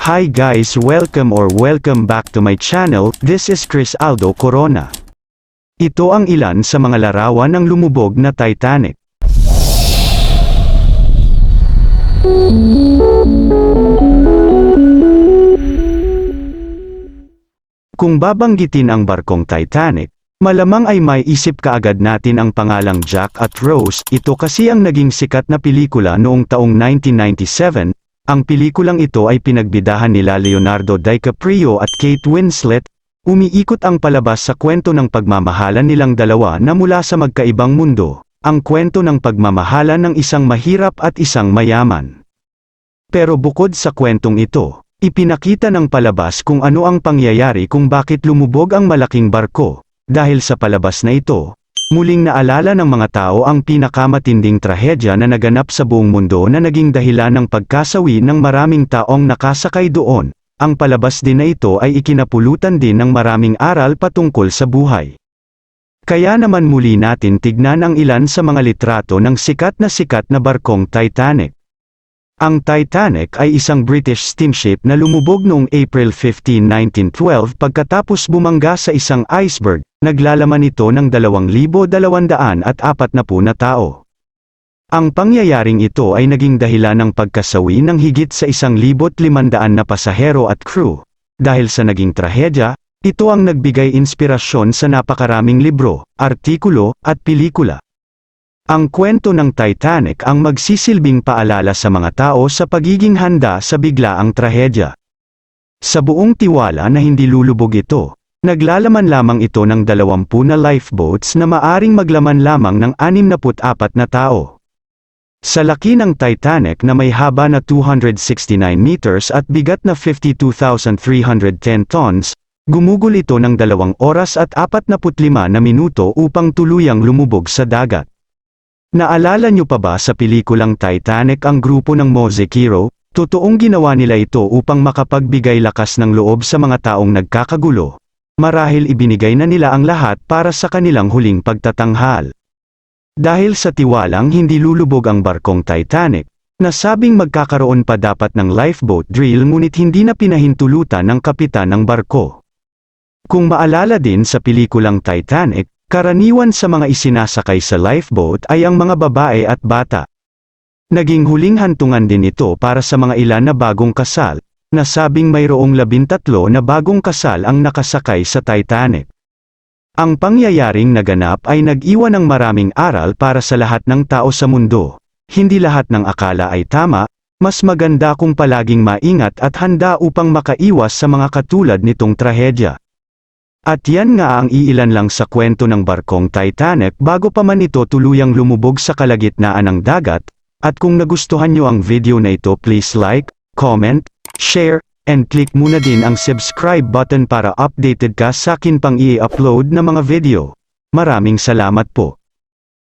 Hi guys welcome or welcome back to my channel, this is Chris Aldo Corona. Ito ang ilan sa mga larawan ng lumubog na Titanic. Kung babanggitin ang barkong Titanic, malamang ay may isip kaagad natin ang pangalang Jack at Rose, ito kasi ang naging sikat na pelikula noong taong 1997, ang pelikulang ito ay pinagbidahan nila Leonardo DiCaprio at Kate Winslet, umiikot ang palabas sa kwento ng pagmamahalan nilang dalawa na mula sa magkaibang mundo, ang kwento ng pagmamahalan ng isang mahirap at isang mayaman. Pero bukod sa kwentong ito, ipinakita ng palabas kung ano ang pangyayari kung bakit lumubog ang malaking barko, dahil sa palabas na ito, muling naalala ng mga tao ang pinakamatinding trahedya na naganap sa buong mundo na naging dahilan ng pagkasawi ng maraming taong nakasakay doon. Ang palabas din na ito ay ikinapulutan din ng maraming aral patungkol sa buhay. Kaya naman muli natin tignan ang ilan sa mga litrato ng sikat na sikat na barkong Titanic. Ang Titanic ay isang British steamship na lumubog noong April 15, 1912 pagkatapos bumangga sa isang iceberg, naglalaman ito ng 2,240 na tao. Ang pangyayaring ito ay naging dahilan ng pagkasawi ng higit sa 1,500 na pasahero at crew. Dahil sa naging trahedya, ito ang nagbigay inspirasyon sa napakaraming libro, artikulo, at pelikula. Ang kwento ng Titanic ang magsisilbing paalala sa mga tao sa pagiging handa sa biglaang trahedya. Sa buong tiwala na hindi lulubog ito, naglalaman lamang ito ng 20 na lifeboats na maaring maglaman lamang ng 64 na tao. Sa laki ng Titanic na may haba na 269 meters at bigat na 52,310 tons, gumugol ito ng dalawang oras at 45 na minuto upang tuluyang lumubog sa dagat. Naalala nyo pa ba sa pelikulang Titanic ang grupo ng Mosaic Hero? Totoong ginawa nila ito upang makapagbigay lakas ng loob sa mga taong nagkakagulo. Marahil ibinigay na nila ang lahat para sa kanilang huling pagtatanghal. Dahil sa tiwalang hindi lulubog ang barkong Titanic, nasabing magkakaroon pa dapat ng lifeboat drill ngunit hindi na pinahintulutan ng kapitan ng barko. Kung maalala din sa pelikulang Titanic, Karaniwan sa mga isinasakay sa lifeboat ay ang mga babae at bata. Naging huling hantungan din ito para sa mga ilan na bagong kasal, nasabing mayroong labintatlo na bagong kasal ang nakasakay sa Titanic. Ang pangyayaring naganap ay nag-iwan ng maraming aral para sa lahat ng tao sa mundo. Hindi lahat ng akala ay tama, mas maganda kung palaging maingat at handa upang makaiwas sa mga katulad nitong trahedya. At yan nga ang iilan lang sa kwento ng barkong Titanic bago pa man ito tuluyang lumubog sa kalagitnaan ng dagat, at kung nagustuhan nyo ang video na ito please like, comment, share, and click muna din ang subscribe button para updated ka sa akin pang i-upload na mga video. Maraming salamat po.